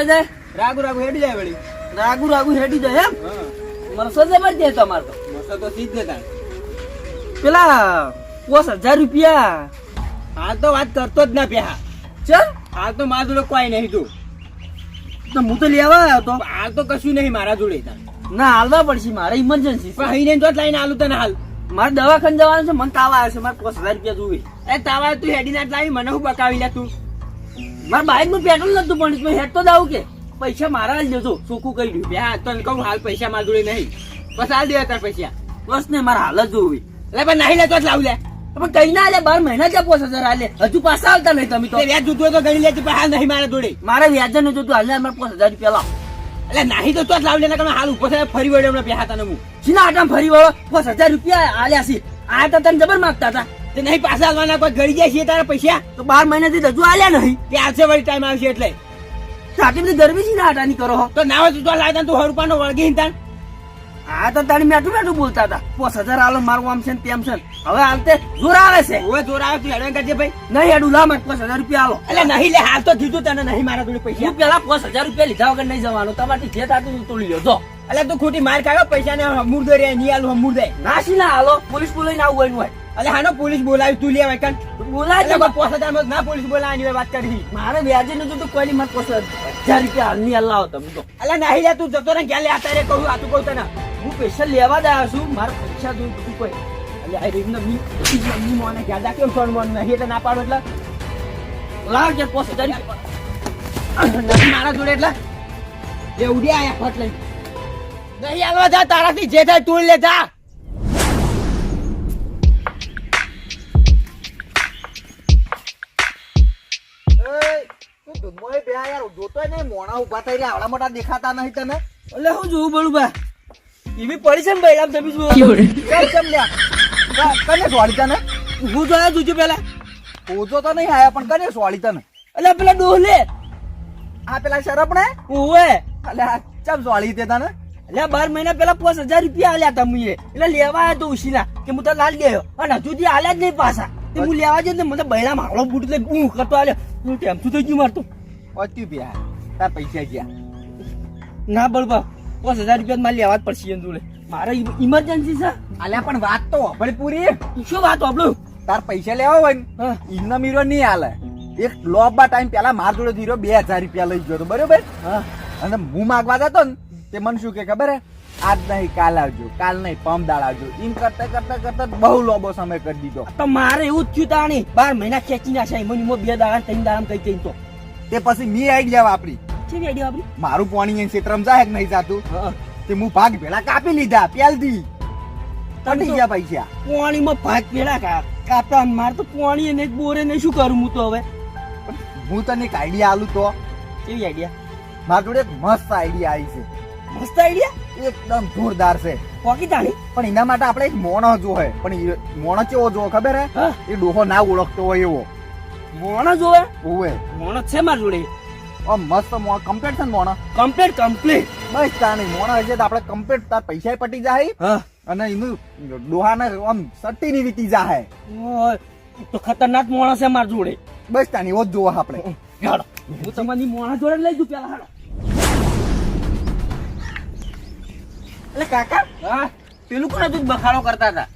ચાલે છે રાગુ રાગુ હેડી જાય વળી. રાગુ રાગુ હેડી જાય એમ? મરસો જબરજસ્ત તમારે તો. મરસો તો સીધ તાણ. પેલા પોસ હજાર રૂપિયા. હાલ તો વાત કરતો જ ના પ્યા ચલ હાલ તો મારા જોડે કોઈ નહીં તું. તો હું તો લેવા આવ્યો તો. હાલ તો કશું નહીં મારા જોડે ના હાલવા પડશે મારે ઇમરજન્સી પણ અહીં તો જ લઈને હાલું તને હાલ. મારે દવાખાને જવાનું છે મને તાવ આવે છે મારે પાંચ હજાર રૂપિયા જોવે એ તાવા તું હેડી ના લાવી મને હું બકાવી લે તું? મારા બાઇકનું પેટ્રોલ નતું પણ તો હેડ તો દાવ કે પૈસા મારા જ દેજો ચોખ્ખું કહી દઉં. બે હાથ તો કહું હાલ પૈસા મારા જોડે નહીં. બસ હાલ દેવા તાર પૈસા. બસ ને મારા હાલ જ જોવી. એટલે પણ નહીં લેતો જ લાવ લે. પણ કઈ ના લે બાર મહિના જ્યાં પાંચ હજાર આલે. હજુ પાછા આવતા નહીં તમે તો. વ્યાજ જોતું તો ગણી લેતી પણ હાલ નહીં મારા જોડે. મારે વ્યાજ ન જોતું. હાલ મારે પાંચ હજાર રૂપિયા લાવ. એટલે નહીં તો તો જ લાવ લે નકર હાલ ઉપર થાય ફરી વળ્યો હમણાં હતા તને હું. સીના આટામ ફરી વળો પાંચ હજાર રૂપિયા આલ્યા છે. આ તો તને જબર માગતા હતા. તે નહીં પાછા આવવાના કોઈ ગળી જાય છે તારા પૈસા? તો બાર મહિનાથી રજૂ આલ્યા નહીં. તે આવશે વળી ટાઈમ આવશે એટલે. સાચી બધી ગરમી છે ને આટાની કરો હો. તો ના હોય તો તું લાવતા તું વળગી હિંતાન આ તો તારી મેઠું મેઠું બોલતા હતા. પાંચ હજાર આલો મારું આમ છે ને તેમ છે હવે હાલતે જોર આવે છે. હવે જોર આવે તું હેડવાન કરજે ભાઈ. નહીં હેડું લા મારે પાંચ હજાર રૂપિયા આલો. એટલે નહીં લે હાલ તો કીધું તને નહીં મારા જોડે પૈસા. હું પેલા પાંચ હજાર રૂપિયા લીધા વગર નહીં જવાનું. તમારી જે થતું તું તોડી લ્યો જો એટલે તું ખોટી માર ખાયો પૈસા ને મૂળ દે રે નહીં આલું મૂળ દે. નાસી ના હાલો પોલીસ બોલાઈને આવું હોય. એટલે હાનો પોલીસ બોલાવી તું લે કાન. બોલાય એટલે છે કોઈ પોસ ના પોલીસ બોલાવાની હોય વાત કરી. મારે વ્યાજે નતું તો કોઈ મારે પાંચ હજાર રૂપિયા હાલની અલ્લાહ તમ તો. અલે નહીં લે તું જતો ને ક્યાં લે આ તારે કહું આ તું કહું તને. હું પૈસા લેવા જ આવ્યો છું મારા પૈસા જોઈ તું કોઈ અલે આ રીતનો બી મી મોને ક્યાં કેમ સોન મોન? નહીં એટલે ના પાડો એટલે. લાવ કે પોસા તારી મારા જોડે એટલે. એ ઉડી આયા ફટ લઈ નહીં આલવા જા તારાથી જે થાય તું લે જા. એટલે હું જોવું બોલું બા. એવી પડી છે ને ભાઈ આમ તમે જુઓ. હું જોયા જોજો પેલા એટલે પેલા ડોહલે ઓવે એટલે બાર મહિના પેલા પાંચ હજાર રૂપિયા આલ્યા તા મુએ એટલે લેવા આવ્યો તો ઉશીના કે હું તો લાલ ગયો. અને હજુ આલ્યા જ નહીં પાછા. હું લેવા જયો ને મને બૈરા માળો બુટ લઈ હું કરતો આલ્યો. હું ટેમ્પુ થઈ ગયું મારતો પૈસા ગયા. ના બળબા પાંચ હજાર રૂપિયા મારે લેવા જ પડશે જોડે. મારે ઇમરજન્સી છે. અલ્યા પણ વાત તો હોભળી પૂરી. શું વાત આપણું તાર પૈસા લેવા હોય ને ઇન્નો મીરો નહીં હાલે. એક લોબા ટાઈમ પેલા માર જોડે ધીરો બે હજાર રૂપિયા લઈ ગયો હતો બરોબર? અને હું માગવા જતો ને તે મને શું કે ખબર હે? આજ નહીં કાલ આવજો. કાલ નહીં પમ દાળ આવજો. એમ કરતા કરતા કરતા બહુ લાંબો સમય કરી દીધો. તો મારે એવું જ થયું તાણી બાર મહિના ખેંચી નાખ્યા એમાં એમાં બે દાડા ત્રણ દાડા કઈ કઈ તો. તે પછી મી આઈડિયા વાપરી. છે આઈડિયા આપણી? મારું પાણી ક્ષેત્રમાં જાય કે નહીં જાતું? તે હું ભાગ ભેળા કાપી લીધા પ્યાલથી. પટી ગયા પૈસા. પાણીમાં ભાગ ભેળા કાપતા મારે તો પાણી ને બોરે ને શું કરું હું તો હવે? હું તને એક આઈડિયા આલું તો. કેવી આઈડિયા મારા જોડે એક મસ્ત આઈડિયા આવી છે. મસ્ત આઈડિયા એકદમ જોરદાર છે. પોકી તાણી પણ એના માટે આપણે એક મોણો જોવે. પણ મોણ કેવો જોવો ખબર હે? એ ડોહો ના ઓળખતો હોય એવો. મોણો જોવે? ઓવે. મોણો છે માર જોડે. આમ મસ્ત મોણો. કમ્પ્લીટ છે મોણો? કમ્પ્લીટ કમ્પ્લીટ બસ તાણી. મોણો હશે તો આપણે કમ્પ્લીટ તાર પૈસા પટી જાય. હા. અને એનું ડોહાને આમ સટ્ટી ની વીતી જાય તો ખતરનાક મોણો છે માર જોડે. બસ તાણી એવો જ જોવો આપણે. હાડો. હું તમારી મોણા જોડે લઈ જઉં પેલા હાલો એટલે કાકા. હા? પેલું કોણ હતું? બખાડો કરતા હતા.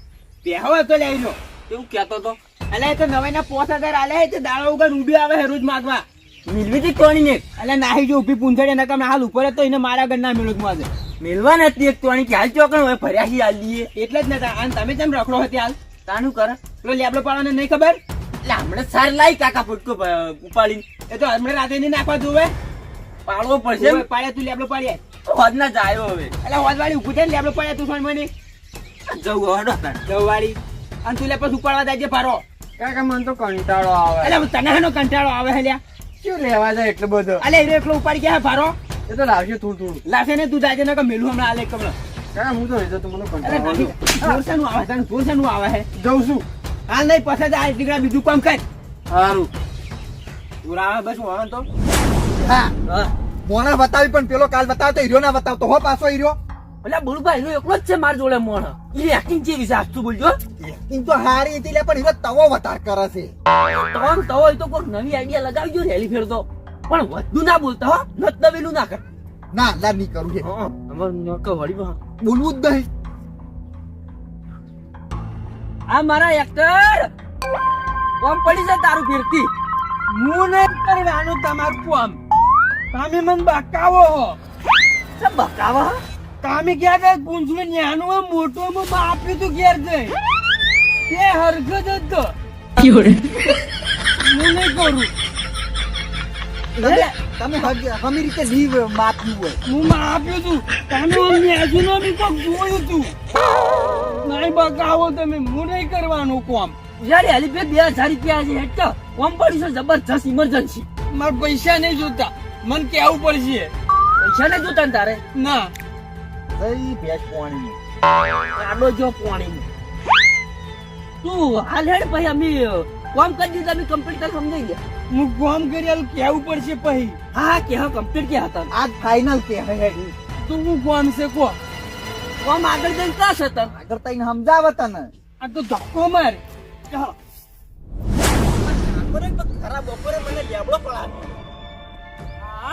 બેહો હતો લઈ લો એવું કહેતો તો? એટલે એ તો નવાઈ ના પોસ હજાર આલે તે દાડો ઉગર ઊભી આવે રોજ માગવા. મિલવી હતી કોણી ને એટલે નાહી જો ઊભી પૂંછડે નકમ હાલ ઉપર તો એને મારા ઘર ના મેળવમાં મેળવા નથી એક તોણી કે હાલ ચોકણ હોય ફર્યા છીએ હાલ લઈએ એટલે જ નતા. અને તમે કેમ રખડો હતી હાલ? તાનું કર. પેલો લેબડો પાડવાને નહીં ખબર? એટલે હમણાં સાર લાઈ કાકા ફૂટકો ઉપાડીને. એ તો હમણાં રાતે નહીં નાખવા જોવે. પાડવો પડશે. પાડ્યા તું લેબડો પાડ્યા. હદ ના જાય હવે. એટલે હોદવાળી ઉભું થાય ને લેબડો પડ્યા તું સોન મને જવું હડો જવું વાળી. અને તું લે પછી ઉપાડવા જાય ફારો. કાકા મને તો કંટાળો આવે. એટલે તને હેનો કંટાળો આવે હે લ્યા? શું લેવા જાય એટલો બધો? અલે એ એકલો ઉપાડી ગયા ફારો? એ તો લાવશે થોડું થોડું. લાવશે ને તું જાજે ને કે મેલું હમણાં આલે કમળ કાકા હું તો હજુ મને કંટાળો નથી જોર આવે તને જોર આવે હે? જઉં છું. હાલ નહીં પછી આ દીકરા બીજું કામ કર. સારું તું આવે બસ હું આવે તો. હા. હા. મોણા બતાવી પણ પેલો કાલ બતાવતો હીરો ના બતાવતો. હો પાછો હીરો. એટલે બળુભાઈ એનો એકલો જ છે માર જોડે મોણ. એ એક્ટિંગ ચેવી છે આજતું બોલજો. એક્ટિંગ તો હારી હતી લે પણ હીરો તવો વતાર કરે છે. તવો હોય તો કોઈક નવી આઈડિયા લગાવજો ને હેલી ફેરતો. પણ વધુ ના બોલતા હો નત નવેલું ના કર. ના લા નહીં કરું છે હા નક વળી બોલવું જ નહીં. આ મારા એક્ટર કોમ પડી છે તારું ફેરતી. હું નહીં કરવાનું તમારું કામ. તમે મને બકાવો હો. છે બકાવા તમે ક્યાં કઈ પૂંછડું ન્યાનું મોટું મેં આપ્યું તું ઘેર જઈ તે હરકત જ તો હું નહીં કરું. તમે હમી રીતે જીવ માપ્યું હોય. હું માં આપ્યું તું. તમે અમને હજુ નો બી કોક જોયું તું. નહીં બકાવો તમે હું નહીં કરવાનું કોમ. યાર હાલી બે હજાર રૂપિયા છે હેઠ કોમ પડી છે જબરજસ્ત ઇમરજન્સી મારા પૈસા નહીં જોતા. મને કેવું પડશે. પૈસા ને જોતા તારે? ના. ભાઈ ભેંસ પાણી આડો જો પાણી તું હાલ હેડ પછી અમે કોમ કરી દીધા અમે કમ્પ્લીટ કરી સમજાઈ ગયા. હું કામ કરી આલું કેવું પડશે પછી. હા કે હા કમ્પ્લીટ કે હતા આજ ફાઇનલ કે હે તું હું કામ છે કો. કોમ આગળ જઈને છે હતા આગળ તઈને સમજાવે તને. આ તો ધક્કો માર. ખરાબ બપોરે મને લેબડો પડાવે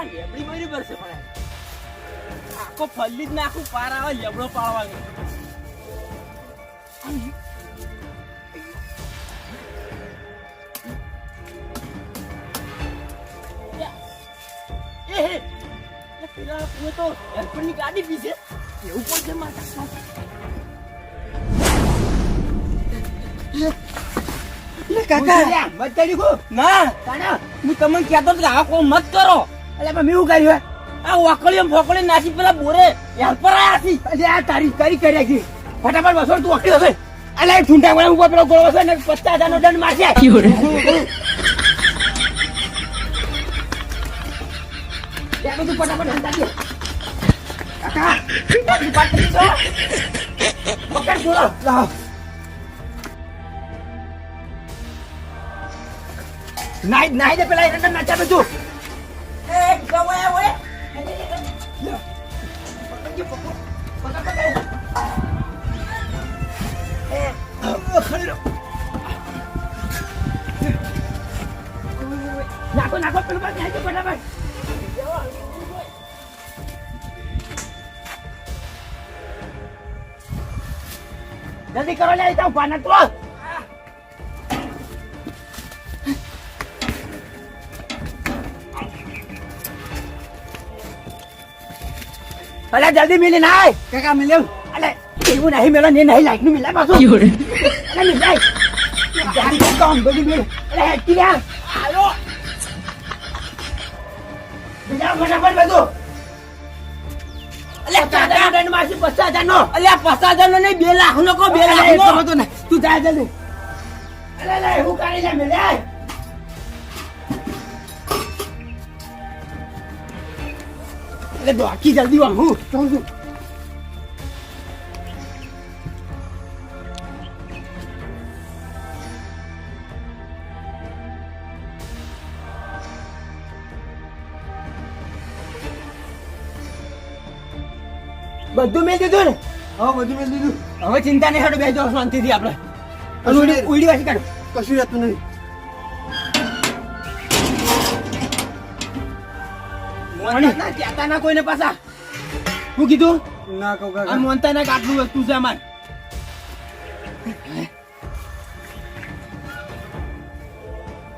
લેબડી પણ આખો ફલ્લી જ નાખું પાર આવે લેબડો પાડવાનો. પેલા તો ગાડી પી છે એવું પણ છે મારા કાકા. મત કરી ના. હું તમને કહેતો હતો કે આ કોઈ મત કરો. એટલે પણ મેં એવું કર્યું આ વાકડીઓ ફોકડી નાસી પેલા બોરે હેલ્પર આયા હતી અલે આ તારી કરી કરી ગઈ ફટાફટ બસો તું વાકડી હશે એટલે એ વાળા ઉપર પેલો ગોળો હશે ને પચાસ હજાર નો દંડ મારશે બધું ફટાફટ હંતા દે. કાકા વાકડી પાટ છો? પકડ ગોળો. લાવ. નાઈ નાઈ દે પેલા એને નાચા બધું નાખો નાખો પેલું બાદ નાખો ફટાફટ જલ્દી કરો લે તા પાના તો. અલે જલ્દી મિલી નાય. કાકા મિલ્યો અલે એવું નહીં મેલો ને નહીં લાઈટનું મિલા પાછું અલે મિલાય જારી કામ બધી મિલ. અલે હેટી યાર આયો બીજા ફટાફટ બધું. અલે પચાસ દંડ મારશે પચાસ હજાર નો અલે પચાસ હજાર નો નહીં બે લાખ નો કો બે લાખ નો તું જાય જલ્દી. અલે હું કરી જા મિલાય. અલે બાકી જલ્દી વાહ. હું કહું છું બધું મેં દીધું ને? હા બધું મેં દીધું. હવે ચિંતા નહીં હટો બે જો શાંતિથી આપણે. ઉડી વાસી કાઢો. કશું રહેતું નહીં. મોનતા ના કહેતા ના કોઈને પાછા. હું કીધું ના કહું મોનતા ના કે વસ્તુ છે અમાર.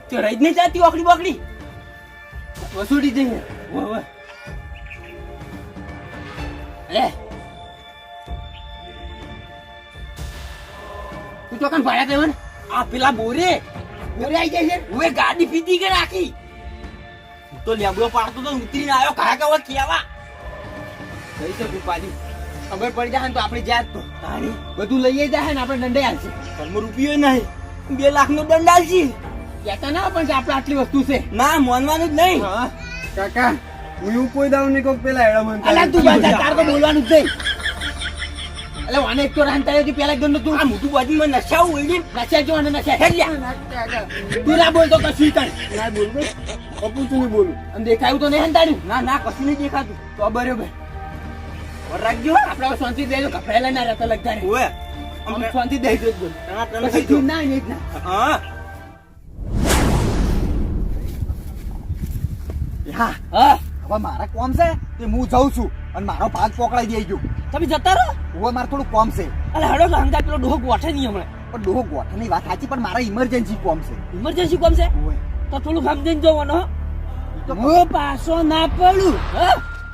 તે રહી જ નહીં જાતી ઓકડી બોકડી. વસૂડી જઈએ ઓવે. તું તો કાન ભાડ્યા તેવન આ પેલા બોરે. બોરે આવી જાય છે. હવે ગાડી પીધી કે હું તો લેબડો પાડતો તો ઉતરીને આવ્યો. કાયા કાવા કેવા? કઈ શકું પાડી ખબર પડી જાય તો આપણે જાત તો. તારી બધું લઈએ જાય ને આપણે દંડે આવશે પણ રૂપિયો નહીં. બે લાખ નો દંડ આવશે કહેતા ના પણ આપણે આટલી વસ્તુ છે. ના માનવાનું જ નહીં. કાકા હું એવું કોઈ દાવ નહીં કહું પેલા એડા મને અલા તું બાજા તાર તો બોલવાનું જ નહીં. અલે વાને એક તો રાંતા કે પેલા ગંદો તું. આ મોટું બાજી માં નશાવું એડી નશા જો અને નશા હેડ લ્યા તું ના બોલતો કશું તને ના બોલ છું નહીં બોલું. અને દેખાયું તો નહીં હંતાડ્યું ના ના કશું નહીં દેખાતું. તો બરોબર રાખજો આપણે હવે શાંતિ દેજો દો ના રહેતા લગતા હોય અમે શાંતિ દઈ દેજો. પછી. ના એ જ ના હા. હા. હા. હવે મારા કોમ છે તે હું જઉં છું. અને મારો ભાગ પકડાઈ દઈ ગયો તમે જતા રહો. હવે મારે થોડું કોમ છે. અરે હડો હંગા પેલો ડોહો ગોઠે નહીં હમણાં. પણ ડોહો ગોઠાની વાત સાચી પણ મારા ઇમરજન્સી કોમ છે. ઇમરજન્સી કોમ છે? તો થોડું સમજીને જોવાનો હું પાછો ના પડું?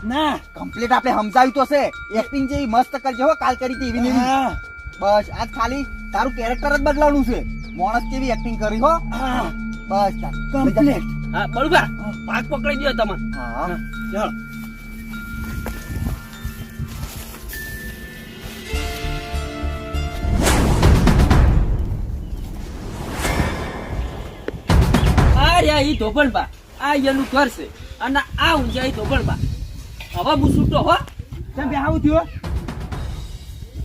ના. કમ્પ્લીટ આપણે સમજાવ્યું તો છે. એક્ટિંગ જેવી મસ્ત કરજો હો કાલ કરી હતી એવી બસ આજ ખાલી તારું કેરેક્ટર જ બદલાવાનું છે. માણસ કેવી એક્ટિંગ કરી હો? બસ કમ્પ્લીટ હા બરોબર પાક પકડી દો તમે હા. ચાલો. આ રહ્યા ઈ ધોબણબા આ એનું ઘર છે. અને આ ઊંઝા ઈ ધોબણબા હવે હું છૂટો હો. કેમ બે આવું થયો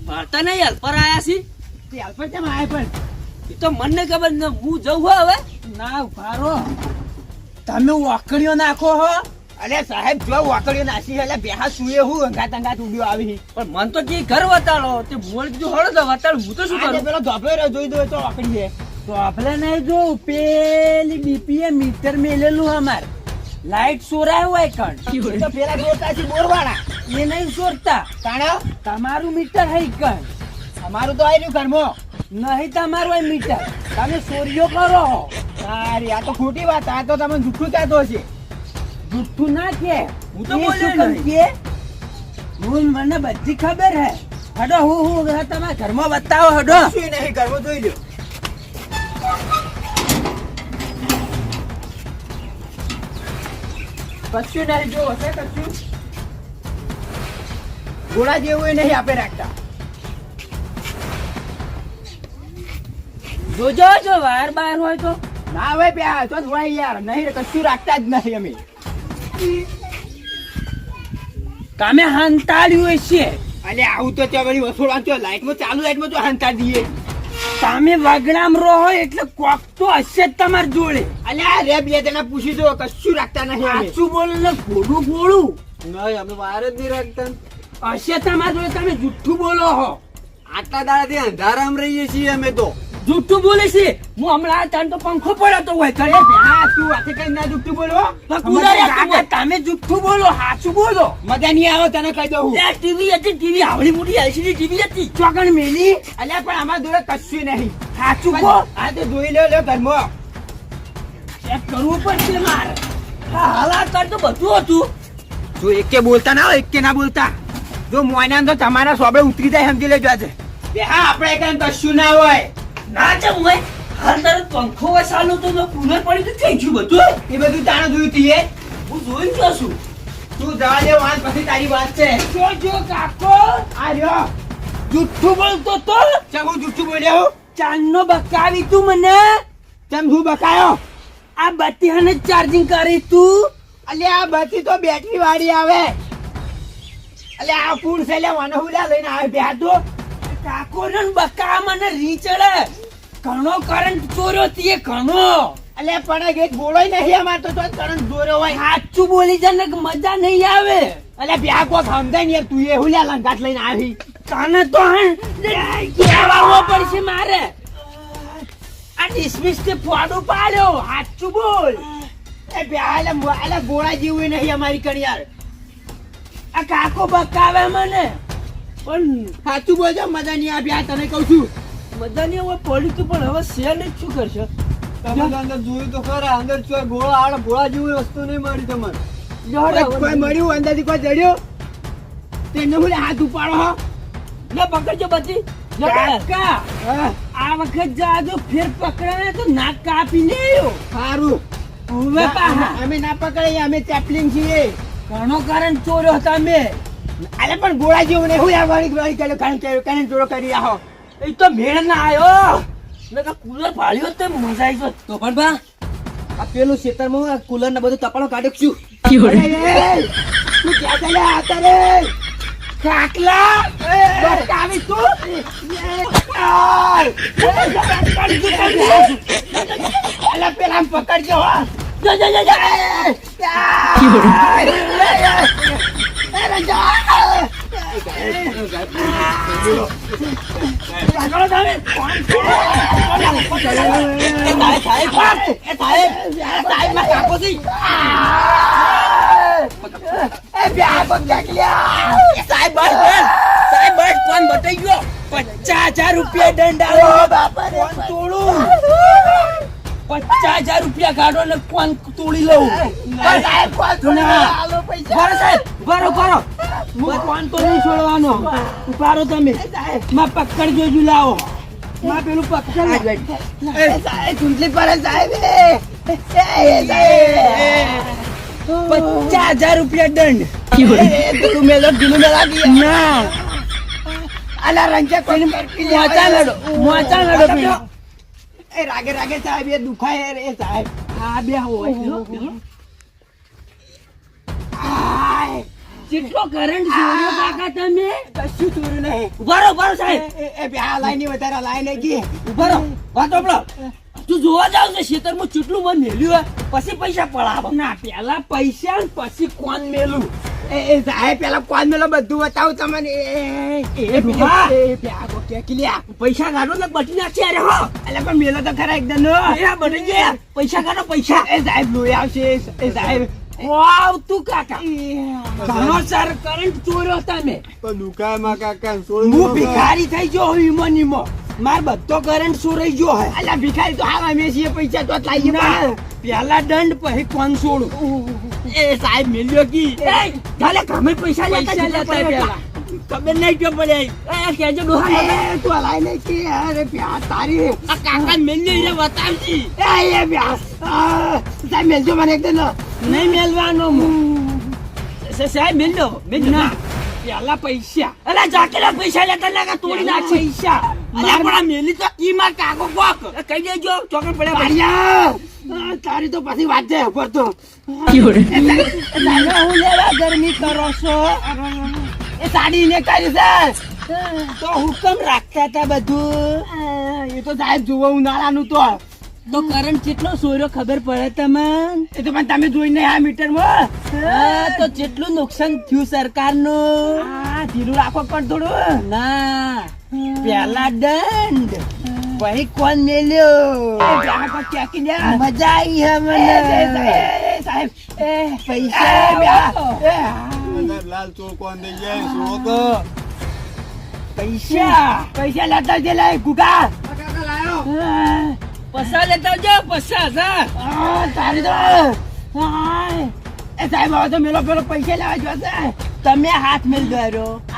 ભરતા નહીં યાર પર આયા છી? તે હાલ કેમ આયા પણ? એ તો મને ખબર ન હું જઉં હો હવે. ના ભારો તમે વાકડીઓ નાખો હો. અલે સાહેબ જો વાકડીઓ નાસી એટલે બેહા સુએ હું અંગાત અંગાત ઉડ્યો આવી પણ મન તો જે ઘર વતાડો. તે બોલ કીધું હળો તો વતાડ. હું તો શું કરું? પેલો ધોપલો જોઈ દો તો વાકડી છે. ધોપલે નહીં જો પેલી બીપીએ મીટર મેલેલું અમાર. લાઈટ સોરાય હોય કણ. તો પેલા જોતા છે બોરવાળા. એ નહીં સોરતા. તાણા? તમારું મીટર હઈ કણ. અમારું તો આવ્યું ઘરમાં. નહીં તમારું હોય મીટર. તમે સોરીઓ કરો. સારી આ તો ખોટી વાત આ તો તમે જુઠ્ઠું કહેતો છે જુઠ્ઠું ના કે હું તો બોલ્યો નહીં. હું મને બધી ખબર હે. હડો હું હું તમારા ઘરમાં બતાવો હડો. શું નહીં ઘરમાં જોઈ લ્યો. કશું નહીં જો હશે કશું ગોળા જેવું નહીં આપણે રાખતા. જોજો, જો વાર બાર હોય તો. ના હવે પ્યા તો થોડા યાર. નહીં, કશું રાખતા જ નહીં અમે. તમે હંતાડ્યું છે અલે, આવું તો ત્યાં વળી વસોડા લાઈટમાં ચાલુ, લાઈટમાં તો હંતાડીએ તમે વગડામ રહો એટલે કોક તો હશે જ તમાર જોડે. અલ્યા રે બે તને પૂછી જો કશું રાખતા નહીં સાચું બોલો ને ખોડું બોલું નહીં અમે વાર જ નહીં રાખતા. હશે તમાર જોડે તમે જુઠ્ઠું બોલો હો. આટલા દાડાથી અંધારામ રહીએ છીએ અમે તો. જુઠ્ઠું બોલે છે? હું હમણાં તાન તો પંખો પડ્યો તો હોય કરે હા તું વાતે કઈ ના જુઠ્ઠું બોલો. તમે જુઠ્ઠું બોલો હાચું બોલો. મજા નહીં આવે તને કહી દઉં ટીવી હતી ટીવી આવડી મોટી એલસીડી ટીવી હતી. ચોકણ મેલી. અલ્યા પણ આમાં જોડે કશું નહીં. હાચું બોલ. આ તો જોઈ લ્યો લ્યો ઘરમાં. ચેક કરવું પડશે મારે. હા હાલા કર તો બધું હતું. જો એકે બોલતા ના હોય એકે ના બોલતા. જો મોયના તો તમારા સોબે ઉતરી જાય સમજી લેજો આજે. હા આપણે કઈ કશું ના હોય. ના ચમ હોય હાલ તારે પંખો હોય સાલું તો કુલર પડી તો થઈ ગયું બધું એ બધું તાણે જોયું તીએ હું જોઈ ગયો છું. તું જવા દે વાંચ પછી તારી વાત છે. જો જો કાકો. આ રહ્યો. જુઠ્ઠું બોલતો તો? ચમ હું જુઠ્ઠું બોલ્યો? ચાંદનો બકાવી તું મને? ચમ હું બકાયો? આ બત્તી હને ચાર્જિંગ કરી તું? અલે આ બત્તી તો બેટરી વાળી આવે. અલે આ ફૂલ છે લે મને હું લઈને આવે બે તો કાકો ને બકા મને રીચડે ઘણો કરંટ ચોર્યો તીએ ઘણો. અલે પણ એક બોલોય નહીં અમાર તો તો કરંટ દોરો હોય. સાચું બોલી જા ને મજા નહીં આવે. અલે બ્યા કો સમજાય ને તું એ હુલ્યા લંગાટ લઈને આવી. કાને તો હણ કહેવાવો પડશે મારે. આ ડિસમિસ તે ફોડું પાડ્યો. સાચું બોલ. એ બ્યા મો- ગોળા જેવું નહીં અમારી કણિયાર આ કાકો બકાવે મને. પણ સાચું બોલજો મજા નહીં આ બ્યા તને કહું છું. મજા નહીં હવે પડી તું પણ હવે શેર ને શું કરશે? તમે અંદર જોયું તો ખરા અંદર છો ગોળા આડ ભોળા જેવી વસ્તુ નહીં મળી તમારે કોઈ કોઈ મળ્યું અંદાજી કોઈ જડ્યો? તેને બોલે હાથ ઉપાડો હો. લે પકડજો બધી. કાકા! આ વખત જાજો ફેર પકડાને તો નાક કાપી લેયો સારું. હવે અમે ના પકડીએ અમે ચેપલિંગ છીએ. ઘણો કારણ ચોર્યો તમે અરે પણ ગોળા જેવું ને હું આ વાળી વાળી કર્યો કારણ કે કારણ જોડો કરી આહો એ તો મેળ ના આવ્યો મેં કા કુલર ભાળ્યો તે મજા આવી તો પણ બા આ પેલું ખેતરમાં કુલર ને બધું તપાણો કાઢ્યો છું તું ક્યાં ચાલ્યા હતા રે કાકલા બતાવી તું અલા પેલા પકડજો હા જા, જા, જા, જા. પચાસ હજાર રૂપિયા દંડ તોડું પચાસ હજાર રૂપિયા કાઢો ને. કોણ તોડી લઉં સાહેબ બરો બરો હું ફોન તો નહીં છોડવાનો. ઉભારો તમે. માં પકડ જોજો લાવો. માં પેલું પકડ. ચૂંટણી પડે સાહેબ પચાસ હજાર રૂપિયા દંડ. મેલો ઢીલું મેલા ના. આલા રંજા કોઈને મોચા લડો મોચા લડો એ રાગે રાગે સાહેબ એ દુખાય રે સાહેબ. આ બે હોય કેટલો કરંટ જોયો કાકા તમે? કશું ચોર્યું નહીં. ઉભારો ઉભારો સાહેબ. એ એ પ્યા લાઈની વધારે લાઈને કી ઉભારો વાતો પડો તું જોવા જાવ છે ખેતરમાં ચૂટલું મન મેલ્યું હોય પછી પૈસા પડાવો. ના પેલા પૈસા પછી કોણ મેલું? એ સાહેબ પેલા કોણ મેલો બધું બતાવું તમને. એ એ એ ભૂખા. એ પ્યા કે કિલ્યા પૈસા કાઢો ને બટી નાખશે અરે હો. એટલે પણ મેલો તો ખરા એકદમ બટી ગયા પૈસા કાઢો પૈસા. એ સાહેબ લોહી આવશે. એ સાહેબ વાવ તું કાકા. ઘણો સાર કરંટ ચોર્યો તમે. દુકાનમાં કાકા હું ભિખારી થઈ ગયો હું ઈમો નીમો માર બધો કરંટ ચોરાઈ ગયો હે. અલ્યા ભિખારી તો હાલ અમે છીએ પૈસા તો ના, પેલા દંડ પછી કોણ છોડું એ સાહેબ મિલ્યો કી. ભલે ગમે પૈસા લેતા પૈસા લેતા પેલા. ખબર નહીં કે પડે એ. કેજો ડોહા એ તું લાઈને કે અરે પ્યા તારી આ કાકા મેલ્યો એને બતાવજી એ એ પ્યા સાહેબ મેલજો મને એકદમ. નહીં મેલવાનો હું. સ- મેલ્યો. મિલ્યો. મિલ્યો પેલા પૈસા. અલા જાકેલા પૈસા લેતા લાગા તોડી નાખ. પૈસા. અલ્યા પણ મેલી તો ઈ માર કાકો. કોક કહી દેજો. ચોકડ પડ્યા ભાડિયા તારી તો પછી વાત જાય ઉપર તો. હું. લેવા ગરમી કરો છો. એ સાડી ને કરી છે તો હુકમ રાખતા હતા બધું. એ તો સાહેબ જુઓ ઉનાળાનું તો. તો કરંટ કેટલો સોયરો ખબર પડે તમને? એ તો પણ તમે જોઈને આ મીટરમાં તો જેટલું નુકસાન થયું સરકારનું. આ ઢીલું રાખો પણ થોડું. ના પેલા દંડ પછી કોણ મેલ્યો? મજા આવી હે મને. સાહેબ એ પૈસા લાલ દઈ જાય પૈસા? પૈસા લાતા જે લાય ગુગા. પૈસા લેતા જો પૈસા હજાર આ, તારી તો હાય એ સાહેબ હવે તો મેલો પેલો પૈસા લેવા જોશે. તમે હાથ મેલ દો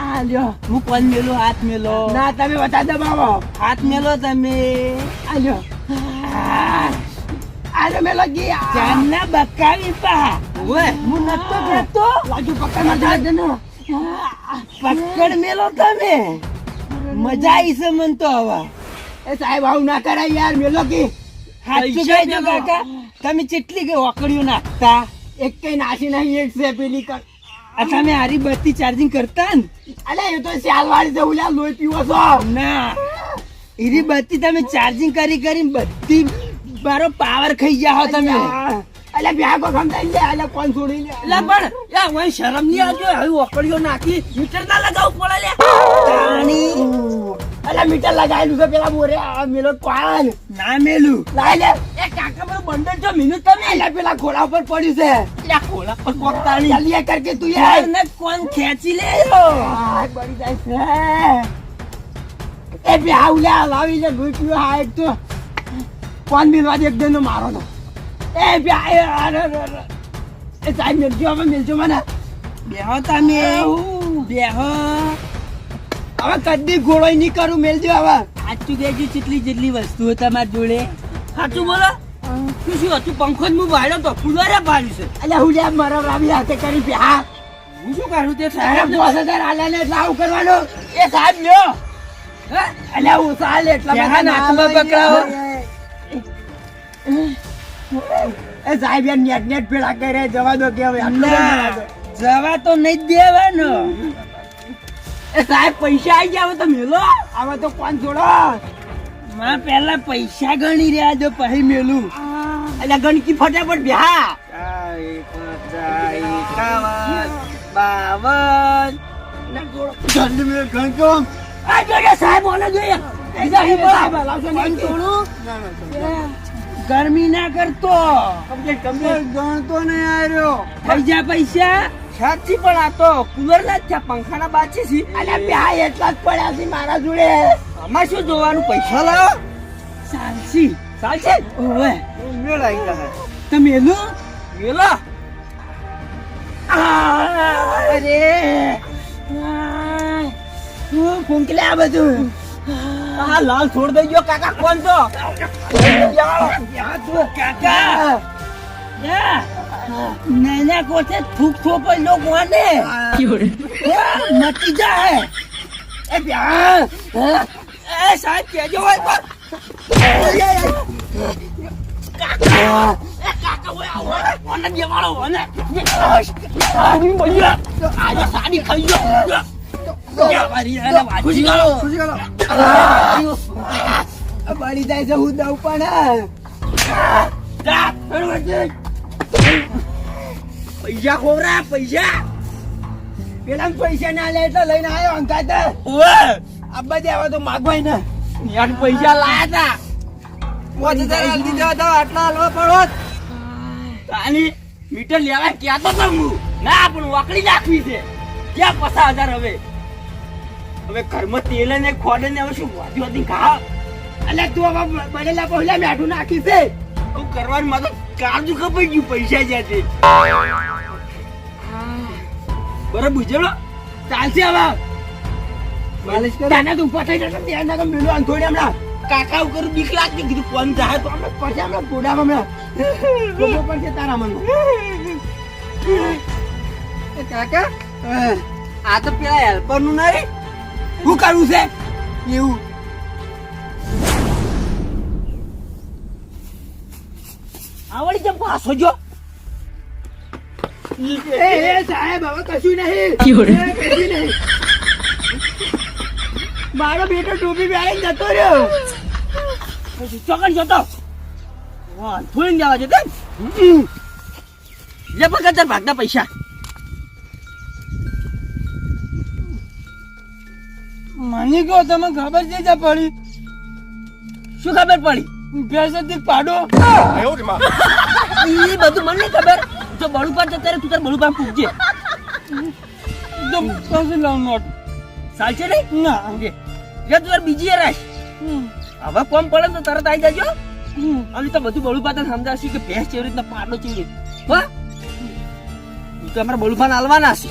આ લ્યો. હું કોણ મેલો હાથ મેલો. ના તમે બતા દબાવો. હાથ મેલો તમે. આ લ્યો. આજે મેલો ગયા. જાનના બકાવી પા. ઓય હું નતો કહેતો લાજુ પકડ મજા જાય ને પકડ મેલો તમે. મજા આવી છે મન તો હવે. એ સાહેબ આવું ના કરાય યાર મેલો કે. કાકા? તમે કેટલી કે ઓકડીઓ નાખતા? એક કઈ નાસી નહીં એક છે પેલી તમે હારી બત્તી ચાર્જિંગ કરતા ને? અલે એ તો શાલ વાળી લ્યા લોહી પીવો છો. ના. એરી બત્તી તમે ચાર્જિંગ કરી કરી બધી મારો પાવર ખાઈ ગયા હો તમે. અલે બ્યા કો સમજાઈ લે અલે કોણ છોડી લે? અલે પણ યા વઈ શરમ નહીં આવજો હવે ઓકડીઓ નાખી મીટર ના લગાવ પડે લે. તાણી. અલે મીટર લગાયેલું છે પેલા આ મેલો કોણ? ના મેલું. લાઈ લે. એ કાકા મારું બંડલ જો મીનું તમે અલે પેલા ખોળા ઉપર પડ્યું છે. યા ખોળા પર તાણી જલ્દી કરકે તું યાર ને કોણ ખેંચી લે? આ બળી જાય છે. એ બે ઉલ્યા લાવી લે પીવો હા એક તો કોણ મિલવા દે એક દેનો મારો તો એ બે અરે. એ સાહેબ મેલજો હવે મેલજો મને. બેહો તમે. બેહો. હવે કદી ઘોડો નહીં કરું મેલજો હવે. સાચું કહેજો જેટલી જેટલી વસ્તુઓ તમારી જોડે. સાચું બોલો? શું શું હતું? પંખો હું ભાડ્યો તો ફૂલવારે ભાડ્યું છે. અલ્યા હું જ્યાં મારા રાવી હાથે કરી પ્યા હું. શું કરું? તે સાહેબ દસ હજાર આલ્યા ને એટલે આવું કરવાનું. એ સાહેબ લ્યો. અલ્યા હું સાલ એટલા બધા નાકમાં પકડાવો. એ સાહેબ નેટ નેટ ભેળા કરે જવા દો કે હવે જવા તો નહીં દેવાનો. એ સાહેબ પૈસા આવી ગયા તો મેલો હવે તો કોણ જોડો માં પેલા પૈસા ગણી રહ્યા જો પછી મેલું. એટલે ગણકી ફટાફટ બ્યા બાવન ના મેં ઘણ આ જોઈએ સાહેબ ઓને જોઈએ ગરમી ના કરતો. ગણતો ને આવ્યો થઈ જા પૈસા? સાચી પણ આ તો કુલર ના જ છે પંખાના બાચી છે અને પ્યા એટલા જ પડ્યા છે મારા જોડે આમાં શું જોવાનું પૈસા લાવો સાચી સાચી ઓવે મેળ આવી ગયા તમે મેલો વેલો અરે હું ફૂંકલે આ બધું આ લાલ છોડ દઈ ગયો કાકા કોણ તો કાકા નૈના કોઠે થૂક થોપો લો કોને મટી જાય એ પ્યા એ સાહેબ કેજો હોય પણ. કાકા એ કાકા હોય આવો કોને દેવાળો મને આજે સાડી ખાઈ ગયો. ખુશી ગાલો ખુશી ગાલો બળી જાય છે હું દઉં પણ પૈસા ખોરા પૈસા? પેલા પૈસા ના લે એટલે લઈને આવ્યો અંકાતા ઓવે અબ્બા દે આવા તો માગવાય ને. યાર પૈસા લાયા હતા પાંચ હજાર આલી દીધા હતા આટલા હાલવા પડો તાની મીટર લેવા ક્યાં તો હું. ના પણ વાકડી નાખવી છે. ક્યાં પચાસ હજાર હવે? હવે ઘરમાં તેલ ને ખોડે ને હવે શું વાતી વાતી ખા એટલે તું હવે બનેલા પહેલા મેઠું નાખી છે. હું કરવાની માતો કાળજુ કપાઈ ગયું પૈસા જ્યાંથી. બરાબર બુঝેલો ચાલશે હવે. માલિશ કરે. ત્યાંના તો ઉપર થઈ જશે ત્યાંના તો મેલું અંથોડી હમણાં. કાકા ઉપર બીક લાગતી કીધું કોણ જાય તો અમે પછી હમણાં ફોડા હમણાં. ખબર છે તારા મનમાં. કાકા આ તો પેલા હેલ્પરનું નહીં. શું કરવું છે? એવું. આવડી જેમ પાછો જો. એ એ સાહેબ હવે કશું નહીં. એ, કશું નહીં. મારો બેટો ટોપી પહેરીને જતો રહ્યો. ચોકન જતો. વાહ થોડી જવા જતો. લે પકડ તાર ભાગના પૈસા. મને કહો તમે ખબર છે પડી? શું ખબર પડી? ભેંસથી પાડો. એ બધું મને નહીં ખબર. જો બળું પર જતા રે તું તાર બળું પર પૂછજે. તો પાસે લાવ નોટ. સાચે નહીં? ના અંગે. જે તું બીજી એ રાખ હવે કોમ પડે ને તો તરત આવી જાજો. અને તો બધું બળું પાતા સમજાવશું કે ભેંસ કેવી રીતના પાડો કેવી રીત હો? તો અમારા બળું પાન હાલવાના છે.